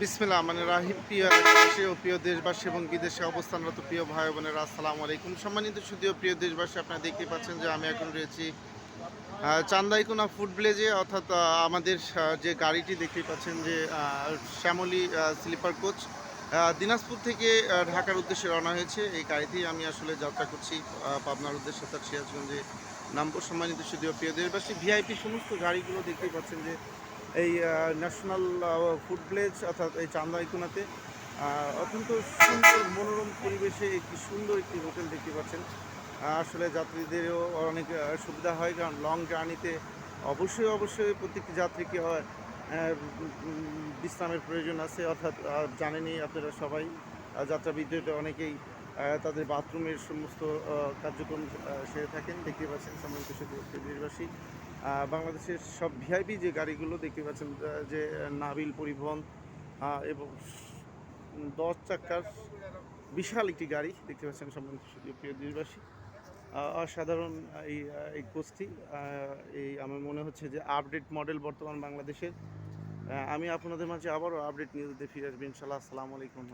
বিসমিল্লাহ মানে রাহিম প্রিয় এলাকাবাসী ও প্রিয় দেশবাসী এবং বিদেশে অবস্থানরত প্রিয় ভাই বোনেরা, আসসালামু আলাইকুম। সম্মানিত সুদীয় প্রিয় দেশবাসী, আপনারা দেখতে পাচ্ছেন যে আমি এখন রয়েছি চান্দাইকোনা ফুড ভিলেজে, অর্থাৎ আমাদের যে গাড়িটি দেখতে পাচ্ছেন যে শ্যামলী স্লিপার কোচ দিনাজপুর থেকে ঢাকার উদ্দেশ্যে রওনা হয়েছে। এই গাড়িতেই আমি আসলে যাত্রা করছি পাবনার উদ্দেশ্যে, অর্থাৎ সিরাজগঞ্জে। নামবো সম্মানিত সুদীয় প্রিয় দেশবাসী, ভিআইপি সমস্ত গাড়িগুলো দেখতেই পাচ্ছেন যে এই ন্যাশনাল ফুড ভিলেজ অর্থাৎ এই চান্দাইকোনাতে অত্যন্ত সুন্দর মনোরম পরিবেশে একটি সুন্দর একটি হোটেল দেখতে পাচ্ছেন। আসলে যাত্রীদেরও অনেক সুবিধা হয়, কারণ লং জার্নিতে অবশ্যই অবশ্যই প্রত্যেকটি যাত্রীকে হয় বিশ্রামের প্রয়োজন আছে। অর্থাৎ জানেনই আপনারা সবাই যাত্রা বিদ্যুতে অনেকেই তাদের বাথরুমের সমস্ত কার্যক্রম সেরে থাকেন। দেখতে পাচ্ছেন সম্মানিত শুধু দেশবাসী। বাংলাদেশের সব ভিআইপি যে গাড়িগুলো দেখতে পাচ্ছেন যে নাবিল পরিবহন এবং দশ চাকার বিশাল একটি গাড়ি দেখতে পাচ্ছেন সম্মানিত প্রিয় দেশবাসী। অসাধারণ এই এই কোচটি এই আমার মনে হচ্ছে যে আপডেট মডেল বর্তমান বাংলাদেশের। আমি আপনাদের মাঝে আবারও আপডেট নিউজে ফিরে আসব ইনশাল্লাহ আসসালামু আলাইকুম